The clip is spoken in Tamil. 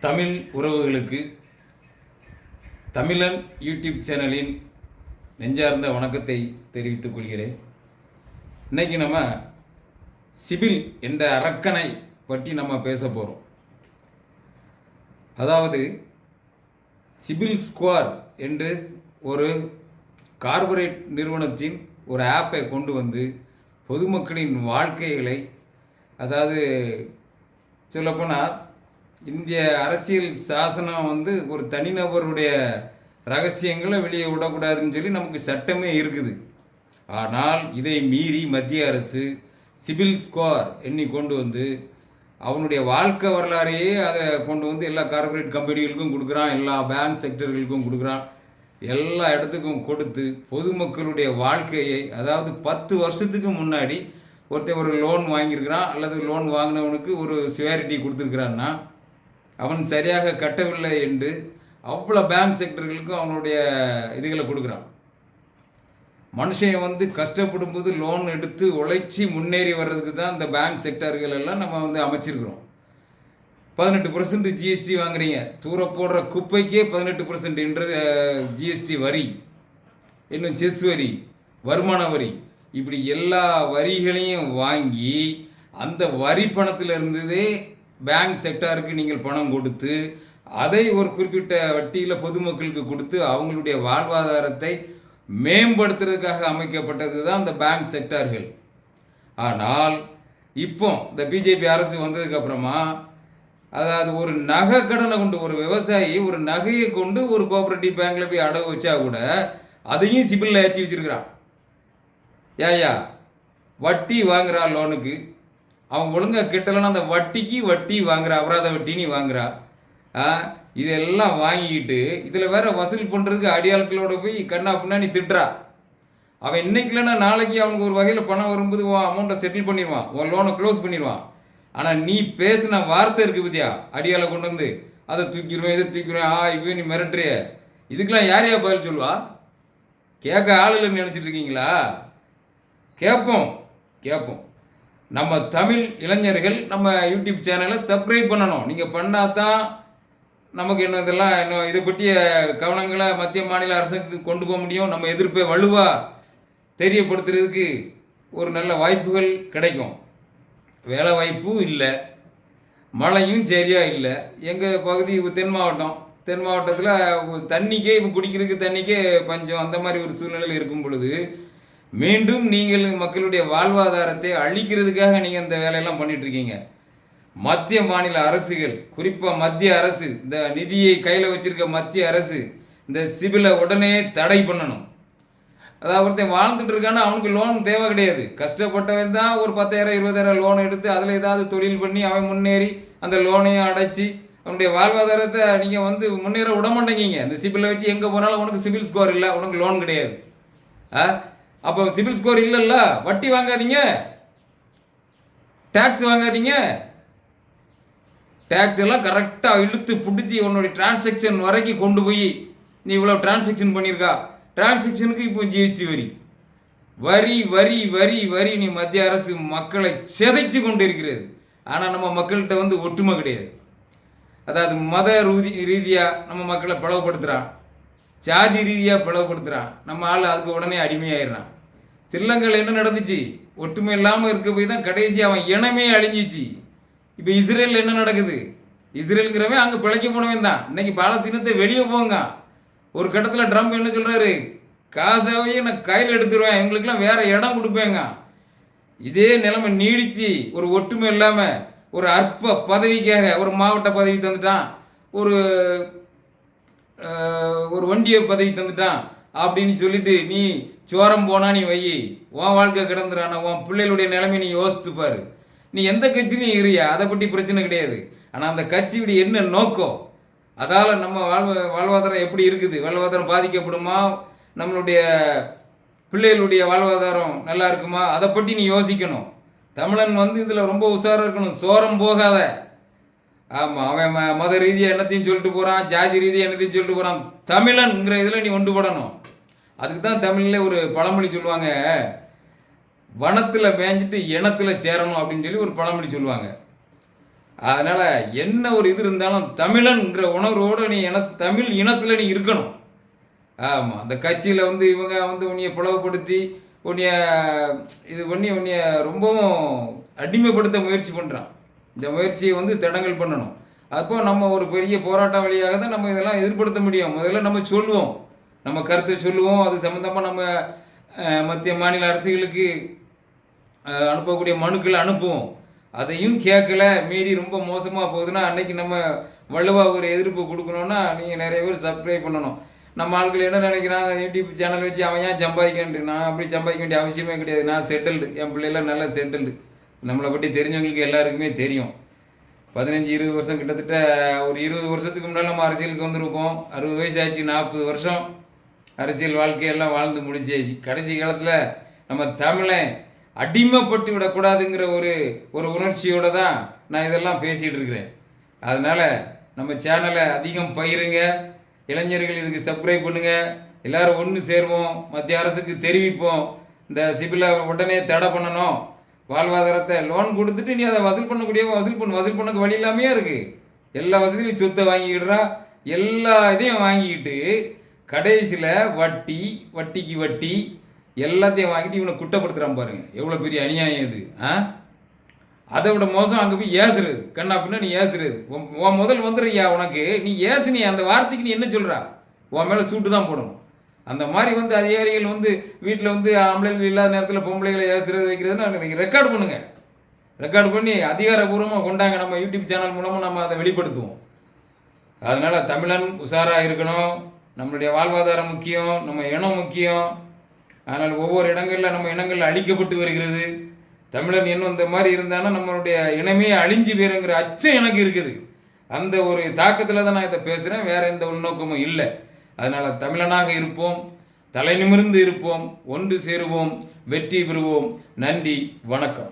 தமிழ் உறவுகளுக்கு தமிழன் யூடியூப் சேனலின் நெஞ்சார்ந்த வணக்கத்தை தெரிவித்துக் கொள்கிறேன். இன்றைக்கி நம்ம சிபில் என்ற அரக்கனை பற்றி நம்ம பேச போகிறோம் அதாவது சிபில் ஸ்கோர் என்று ஒரு கார்பரேட் நிறுவனத்தின் ஒரு ஆப்பை கொண்டு வந்து பொதுமக்களின் வாழ்க்கைகளை அதாவது சொல்லப்போனால் இந்திய அரசியல் சாசனம் வந்து ஒரு தனிநபருடைய ரகசியங்களை வெளியே விடக்கூடாதுன்னு சொல்லி நமக்கு சட்டமே இருக்குது. ஆனால் இதை மீறி மத்திய அரசு சிபில் ஸ்கோர் எண்ணி கொண்டு வந்து அவனுடைய வாழ்க்கை வரலாறையே அதை கொண்டு வந்து எல்லா கார்ப்பரேட் கம்பெனிகளுக்கும் கொடுக்குறான் எல்லா பேங்க் செக்டர்களுக்கும் கொடுக்குறான். எல்லா இடத்துக்கும் கொடுத்து பொதுமக்களுடைய வாழ்க்கையை அதாவது பத்து வருஷத்துக்கு முன்னாடி ஒருத்தர் ஒரு லோன் வாங்கியிருக்கிறான் அல்லது லோன் வாங்கினவனுக்கு ஒரு சுயாரிட்டி கொடுத்துருக்குறான்னா அவன் சரியாக கட்டவில்லை என்று அவ்வளோ பேங்க் செக்டர்களுக்கும் அவனுடைய இதுகளை கொடுக்குறான். மனுஷன் வந்து கஷ்டப்படும் போது லோன் எடுத்து உழைச்சி முன்னேறி வர்றதுக்கு தான் இந்த பேங்க் செக்டர்கள் எல்லாம் நம்ம வந்து அமைச்சிருக்கிறோம். பதினெட்டு பர்சன்ட் ஜிஎஸ்டி வாங்குறீங்க. தூர போடுற குப்பைக்கே பதினெட்டு பர்சன்ட் என்ற ஜிஎஸ்டி வரி. இன்னும் செஸ் வரி வருமான வரி. இப்படி எல்லா வரிகளையும் வாங்கி அந்த வரி பணத்தில் இருந்ததே பேங்க் செக்டாருக்கு நீங்கள் பணம் கொடுத்து அதை ஒரு குறிப்பிட்ட வட்டியில் பொதுமக்களுக்கு கொடுத்து அவங்களுடைய வாழ்வாதாரத்தை மேம்படுத்துறதுக்காக அமைக்கப்பட்டது தான் இந்த பேங்க் செக்டார்கள் ஆனால் இப்போ இந்த பிஜேபி அரசு வந்ததுக்கப்புறமா அதாவது ஒரு நகை கடனை கொண்டு ஒரு விவசாயி ஒரு நகையை கொண்டு ஒரு கோஆபரேட்டிவ் பேங்க்கில் போய் அடகு வச்சா கூட அதையும் சிபிலில் ஏற்றி வச்சிருக்கிறான். ஏயா வட்டி வாங்குறா லோனுக்கு அவன் ஒழுங்காக கெட்டலைன்னா அந்த வட்டிக்கு வட்டி வாங்குறா அபராத வட்டி நீ வாங்குறா. ஆ இதெல்லாம் வாங்கிக்கிட்டு இதில் வேற வசூல் பண்ணுறதுக்கு அடியாட்களோட போய் கண்ணா பின்னாடி திட்டுறா. அவன் இன்னைக்கு இல்லைன்னா நாளைக்கு அவனுக்கு ஒரு வகையில் பணம் வரும்போது உன் அமௌண்ட்டை செட்டில் பண்ணிடுவான் உன் லோனை க்ளோஸ் பண்ணிடுவான். ஆனால் நீ பேசின வார்த்தை இருக்குது பத்தியா? அடியால கொண்டு வந்து அதை தூக்கிடுவேன் இதை தூக்கிடுவேன் ஆ இப்போ நீ மிரட்டுறிய. இதுக்கெல்லாம் யார் யார் பதில் சொல்லுவா? கேட்க ஆள் இல்லைன்னு நினச்சிட்டு இருக்கீங்களா? கேட்போம் கேட்போம். நம்ம தமிழ் இளைஞர்கள் நம்ம யூடியூப் சேனலை சப்ஸ்கிரைப் பண்ணணும். நீங்கள் பண்ணால் தான் நமக்கு இன்னும் இதெல்லாம் இன்னும் இதை பற்றிய கவனங்களை மத்திய மாநில அரசுக்கு கொண்டு போக முடியும். நம்ம எதிர்ப்பை வலுவாக தெரியப்படுத்துறதுக்கு ஒரு நல்ல வாய்ப்புகள் கிடைக்கும். வேலை வாய்ப்பும் இல்லை. மழையும் சரியாக இல்லை. எங்கள் பகுதி தென் மாவட்டம். தென் மாவட்டத்தில் தண்ணிக்கே இப்போ குடிக்கிறதுக்கு தண்ணிக்கே பஞ்சம். அந்த மாதிரி ஒரு சூழ்நிலையில் இருக்கும் பொழுது மீண்டும் நீங்கள் மக்களுடைய வாழ்வாதாரத்தை அழிக்கிறதுக்காக நீங்கள் இந்த வேலையெல்லாம் பண்ணிட்டு இருக்கீங்க மத்திய மாநில அரசுகள் குறிப்பாக மத்திய அரசு இந்த நிதியை கையில் வச்சிருக்க மத்திய அரசு இந்த சிபிலை உடனே தடை பண்ணணும். அதாவது ஒருத்தன் வாழ்ந்துட்டு இருக்கான்னா அவனுக்கு லோன் தேவை கிடையாது. கஷ்டப்பட்டவன் தான் ஒரு பத்தாயிரம் இருபதாயிரம் லோன் எடுத்து அதில் ஏதாவது தொழில் பண்ணி அவன் முன்னேறி அந்த லோனையும் அடைச்சி அவனுடைய வாழ்வாதாரத்தை நீங்கள் வந்து முன்னேற விட மாட்டேங்கிங்க. இந்த சிபிலை வச்சு எங்கே போனாலும் உனக்கு சிபில் ஸ்கோர் இல்லை உனக்கு லோன் கிடையாது. ஆ? அப்போ சிபில் ஸ்கோர் இல்லைல்ல? வட்டி வாங்காதீங்க. டேக்ஸ் வாங்காதீங்க. டேக்ஸ் எல்லாம் கரெக்டாக இழுத்து பிடிச்சி உன்னுடைய டிரான்சாக்ஷன் வரைக்கும் கொண்டு போய் நீ இவ்வளோ டிரான்சாக்ஷன் பண்ணியிருக்கா? டிரான்சாக்ஷனுக்கு இப்போ ஜிஎஸ்டி வரி. வரி வரி வரி வரி நீ மத்திய அரசு மக்களை சிதைச்சு கொண்டு இருக்கிறது. ஆனால் நம்ம மக்கள்கிட்ட வந்து ஒற்றுமை கிடையாது. அதாவது மத ரூதி ரீதியாக நம்ம மக்களை பிளவுபடுத்துகிறான் ஜாதி ரீதியாக பிளவுபடுத்துகிறான் நம்ம ஆள் அதுக்கு உடனே அடிமையாயிடுறான். ஸ்ரீலங்காவில் என்ன நடந்துச்சு? ஒற்றுமை இல்லாமல் இருக்க போய் தான் கடைசி அவன் இனமே அழிஞ்சிச்சு. இப்போ இஸ்ரேல் என்ன நடக்குது? இஸ்ரேலுங்கிறவன் அங்கே பிழைக்க போனவன் தான். இன்னைக்கு பாலத்தீனத்தை வெளியே போங்க. ஒரு கட்டத்தில் ட்ரம்ப் என்ன சொல்கிறாரு காசாவையே நான் கையில் எடுத்துருவேன். இவங்களுக்கெல்லாம் வேறு இடம் கொடுப்பேங்க. இதே நிலைமை நீடிச்சு ஒரு ஒற்றுமை இல்லாமல் ஒரு அற்ப பதவிக்காக ஒரு மாவட்ட பதவி தந்துட்டான். ஒரு ஒரு வண்டியை பதவி தந்துட்டான் அப்படின்னு சொல்லிட்டு நீ சோரம் போனால் நீ வை. உன் வாழ்க்கை கிடந்துறானா உன் பிள்ளைகளுடைய நிலைமை நீ யோசித்து பாரு. நீ எந்த கட்சியிலையும் இருயா அதை பற்றி பிரச்சனை கிடையாது. ஆனால் அந்த கட்சியுடைய என்ன நோக்கம்? அதால் நம்ம வாழ்வ வாழ்வாதாரம் எப்படி இருக்குது? வாழ்வாதாரம் பாதிக்கப்படுமா? நம்மளுடைய பிள்ளைகளுடைய வாழ்வாதாரம் நல்லா இருக்குமா? அதை பற்றி நீ யோசிக்கணும். தமிழன் வந்து இதில் ரொம்ப உஷாராக இருக்கணும். சோரம் போகாத. ஆமாம் அவன் ம- மத ரீதியாக என்னத்தையும் சொல்லிட்டு போகிறான் ஜாதி ரீதியாக என்னத்தையும் சொல்லிட்டு போகிறான் தமிழன்ங்கிற இதில் நீ ஒன்றுபடணும் அதுக்கு தான் தமிழில் ஒரு பழமொழி சொல்லுவாங்க. வனத்தில் மேய்ஞ்சிட்டு இனத்தில் சேரணும் அப்படின்னு சொல்லி ஒரு பழமொழி சொல்லுவாங்க. அதனால் என்ன ஒரு இது இருந்தாலும் தமிழன்கிற உணர்வோடு நீ இன தமிழ் இனத்தில் நீ இருக்கணும். ஆமாம் அந்த கட்சியில் வந்து இவங்க வந்து உன்னைய பிளவுபடுத்தி உன்னைய இது பண்ணி உன்னைய ரொம்பவும் அடிமைப்படுத்த முயற்சி பண்ணுறான் இந்த முயற்சியை வந்து தடங்கல் பண்ணணும். அப்போ நம்ம ஒரு பெரிய போராட்டம் வழியாக தான் நம்ம இதெல்லாம் எதிர்படுத்த முடியும். முதல்ல நம்ம சொல்லுவோம். நம்ம கருத்தை சொல்லுவோம். அது சம்மந்தமாக நம்ம மத்திய மாநில அரசுகளுக்கு அனுப்பக்கூடிய மனுக்களை அனுப்புவோம். அதையும் கேட்கல. மீறி ரொம்ப மோசமாக போகுதுன்னா அன்னைக்கு நம்ம வலுவாக ஒரு எதிர்ப்பு கொடுக்கணுன்னா நீங்கள் நிறைய பேர் சப்ஸ்கிரைப் பண்ணணும். நம்ம ஆட்கள் என்ன நினைக்கிறான் யூடியூப் சேனல் வச்சு அவன் ஏன் சம்பாதிக்கன்ட்டு நான் அப்படி சம்பாதிக்க வேண்டிய அவசியமே கிடையாது. நான் செட்டில்டு என் பிள்ளைலாம் நல்லா செட்டில்டு நம்மளை பற்றி தெரிஞ்சவங்களுக்கு எல்லாருக்குமே தெரியும். பதினஞ்சு இருபது வருஷம் கிட்டத்தட்ட ஒரு இருபது வருஷத்துக்கு முன்னால் நம்ம அரசியலுக்கு வந்திருப்போம். அறுபது வயசு ஆச்சு நாற்பது வருஷம் அரசியல் வாழ்க்கையெல்லாம் வாழ்ந்து முடிஞ்சாச்சு. கடைசி காலத்தில் நம்ம தமிழை அடிமைப்பட்டு விடக்கூடாதுங்கிற ஒரு ஒரு உணர்ச்சியோடு தான் நான் இதெல்லாம் பேசிகிட்டு இருக்கிறேன். அதனால் நம்ம சேனலை அதிகம் பயிருங்க இளைஞர்கள் இதுக்கு சப்ஸ்கிரைப் பண்ணுங்கள் எல்லோரும் ஒன்று சேருவோம். மத்திய அரசுக்கு தெரிவிப்போம். இந்த சிபிலை உடனே தடை பண்ணணும். வாழ்வாதாரத்தை லோன் கொடுத்துட்டு நீ அதை வசூல் பண்ணக்கூடிய வசூல் பண்ணு வசூல் பண்ணக்கு வழி இல்லாமையே இருக்குது எல்லா வசதியும் சொத்தை வாங்கிக்கிடுறா? எல்லா இதையும் வாங்கிக்கிட்டு கடைசியில் வட்டி வட்டிக்கு வட்டி எல்லாத்தையும் வாங்கிட்டு இவனை குட்டப்படுத்துகிறான் பாருங்க. எவ்வளோ பெரிய அநியாயம் இது ஆ? அதை விட மோசம் அங்கே போய் ஏசுறது. கண்ணா பின்ன நீ ஏசுறது. உன் முதல் வந்துடுறியா உனக்கு? நீ ஏசு நீ அந்த வார்த்தைக்கு நீ என்ன சொல்கிறா உன் மேலே சூட்டு தான் போடணும். அந்த மாதிரி வந்து அதிகாரிகள் வந்து வீட்டில் வந்து ஆம்பளைகள் இல்லாத நேரத்தில் பொம்பளைகளை ஏசுறது வைக்கிறதுன்னு நீங்கள் ரெக்கார்ட் பண்ணுங்கள் ரெக்கார்ட் பண்ணி அதிகாரபூர்வமாக கொண்டாங்க. நம்ம யூடியூப் சேனல் மூலமாக நம்ம அதை வெளிப்படுத்துவோம். அதனால் தமிழன் உஷாராக இருக்கணும். நம்மளுடைய வாழ்வாதாரம் முக்கியம். நம்ம இனம் முக்கியம். ஆனால் ஒவ்வொரு இடங்களில் நம்ம இனங்கள் அழிக்கப்பட்டு வருகிறது. தமிழன் இன்னும் இந்த மாதிரி இருந்தாலும் நம்மளுடைய இனமே அழிஞ்சு போயிருங்கிற அச்சம் எனக்கு இருக்குது. அந்த ஒரு தாக்கத்தில் தான் நான் இதை பேசுகிறேன் வேறு எந்த உள்நோக்கமும் இல்லை. அதனால் தமிழனாக இருப்போம் தலை நிமிர்ந்து இருப்போம் ஒன்று சேருவோம் வெற்றி பெறுவோம். நன்றி வணக்கம்.